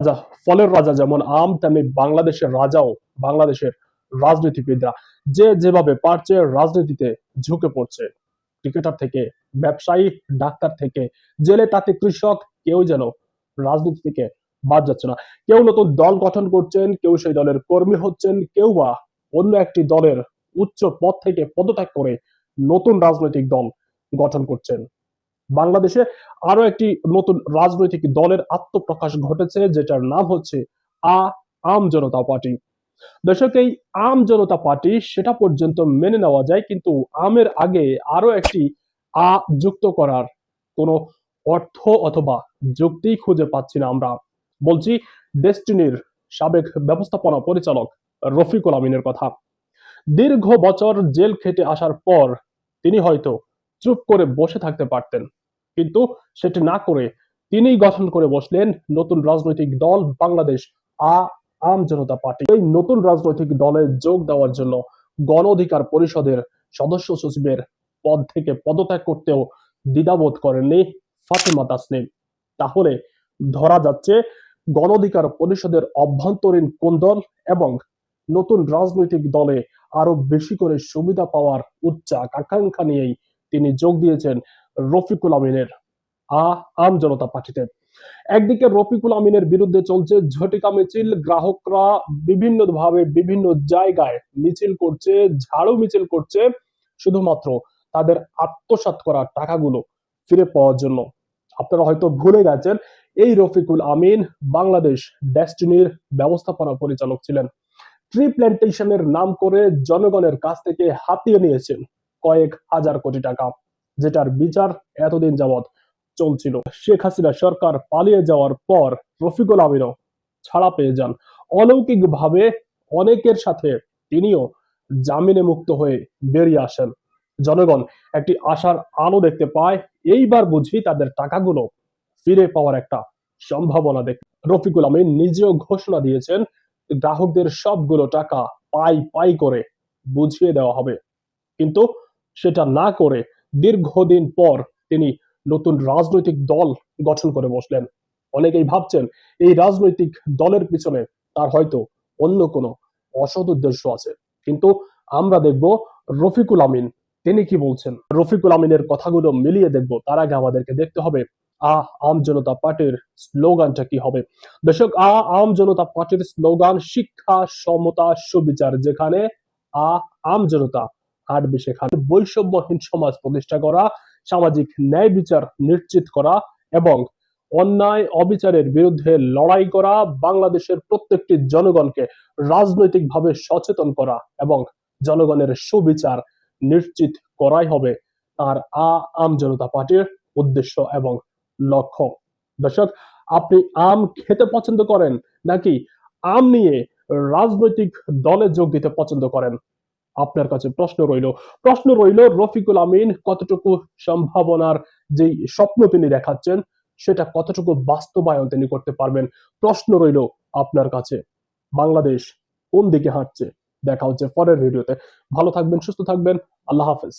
রাজা, ফলের রাজা যেমন আম, তেমনি বাংলাদেশের রাজাও বাংলাদেশের রাজনীতিবিদরা যে যেভাবে পারছে রাজনীতিতে ঝুঁকে পড়ছে। ক্রিকেটার থেকে, ব্যবসায়ী, ডাক্তার থেকে, জেলে তাতে কৃষক, কেউ যেন রাজনীতি থেকে বাদ যাচ্ছে না। কেউ নতুন দল গঠন করছেন, কেউ সেই দলের কর্মী হচ্ছেন, কেউ বা অন্য একটি দলের উচ্চ পদ থেকে পদত্যাগ করে নতুন রাজনৈতিক দল গঠন করছেন। বাংলাদেশে আরও একটি নতুন রাজনৈতিক দলের আত্মপ্রকাশ ঘটেছে, যেটার নাম হচ্ছে আ আম জনতা পার্টি। দর্শক, এই আম জনতা পার্টি সেটা পর্যন্ত মেনে নেওয়া যায়, কিন্তু আমের আগে আরও একটি আ যুক্ত করার কোনো অর্থ অথবা যুক্তি খুঁজে পাচ্ছি না আমরা। বলছি, ডেস্টিনির সাবেক ব্যবস্থাপনা পরিচালক রফিকুল আমিনের কথা। দীর্ঘ বছর জেল খেটে আসার পর তিনি হয়তো চুপ করে বসে থাকতে পারতেন। কিন্তু সেটি না করে তিনিই গঠন করে বসলেন নতুন রাজনৈতিক দল বাংলাদেশ, আ, আম জনতা পার্টি। এই নতুন রাজনৈতিক দলে যোগ দেওয়ার জন্য গণ অধিকার পরিষদের সদস্য সচিবের পদ থেকে পদত্যাগ করতেও দ্বিধাবোধ করেননি ফাতেমা তাসনিম। তাহলে ধরা যাচ্ছে গণ অধিকার পরিষদের অভ্যন্তরীণ কোন্দল এবং নতুন রাজনৈতিক দলে আরও বেশি করে সুবিধা পাওয়ার উচ্চ আকাঙ্ক্ষা নিয়েই তিনি যোগ দিয়েছেন রফিকুল আমিনের, আ, আম জনতা পার্টিতে। একদিকে রফিকুল আমিনের বিরুদ্ধে চলছে ঝটিকা মিছিল, গ্রাহকরা বিভিন্ন ভাবে বিভিন্ন জায়গায় মিছিল করছে, ঝাড়ু মিছিল করছে, শুধুমাত্র তাদের আত্মসাৎ করা টাকাগুলো ফিরে পাওয়ার জন্য। আপনারা হয়তো ভুলে গেছেন, এই রফিকুল আমিন বাংলাদেশ ডেস্টিনির ব্যবস্থাপনা পরিচালক ছিলেন। ট্রি প্ল্যান্টেশনের নাম করে জনগণের কাছ থেকে হাতিয়ে নিয়েছেন। কয়েক হাজার কোটি টাকা, যেটার বিচার এতদিন যাবৎ চলছিল। শেখ হাসিনা সরকার পালিয়ে যাওয়ার পর রফিকুল আমিনও ছাড়া পেয়ে যান। অলৌকিক ভাবে অনেকের সাথে তিনিও জামিনে মুক্ত হয়ে বেরিয়ে আসেন। জনগণ একটি আশার আলো দেখতে পায়, এইবার বুঝি তাদের টাকাগুলো ফিরে পাওয়ার একটা সম্ভাবনা দেখ রফিকুল আমিন নিজেও ঘোষণা দিয়েছেন, গ্রাহকদের সবগুলো টাকা পাই পাই করে বুঝিয়ে দেওয়া হবে। কিন্তু সেটা না করে দীর্ঘদিন পর তিনি নতুন রাজনৈতিক দল গঠন করে বসলেন। অনেকেই ভাবছেন এই রাজনৈতিক দলের পিছনে তার হয়তো অন্য কোনো অসৎ উদ্দেশ্য আছে। কিন্তু আমরা দেখব রফিকুল আমিন, তিনি কি বলছেন? রফিকুল আমিনের কথাগুলো মিলিয়ে দেখব। তার আগে আমাদেরকে দেখতে হবে আ আম জনতা পার্টির স্লোগানটা কি হবে। দর্শক, আ আম জনতা পার্টির স্লোগান, শিক্ষা, সমতা, সুবিচার, যেখানে আ আম জনতা হাঁটবে সেখানে বৈষম্যহীন সমাজ প্রতিষ্ঠা করা, সামাজিক ন্যায় বিচার নিশ্চিত করা এবং অন্যায় অবিচারের বিরুদ্ধে লড়াই করা, বাংলাদেশের প্রত্যেকটি জনগণকে রাজনৈতিকভাবে সচেতন করা এবং জনগণের সুবিচার নিশ্চিত করাই হবে তার আ আম জনতা পার্টির উদ্দেশ্য এবং লক্ষ্য। দর্শক, আপনি আম খেতে পছন্দ করেন নাকি আম নিয়ে রাজনৈতিক দলে যোগ দিতে পছন্দ করেন? আপনার কাছে প্রশ্ন রইল। প্রশ্ন রইল, রফিকুল আমিন কতটুকু সম্ভাবনার যে স্বপ্ন তিনি দেখাচ্ছেন, সেটা কতটুকু বাস্তবায়ন তিনি করতে পারবেন? প্রশ্ন রইল আপনার কাছে। বাংলাদেশ কোন দিকে হাঁটছে? দেখা হচ্ছে পরের ভিডিওতে। ভালো থাকবেন, সুস্থ থাকবেন। আল্লাহ হাফেজ।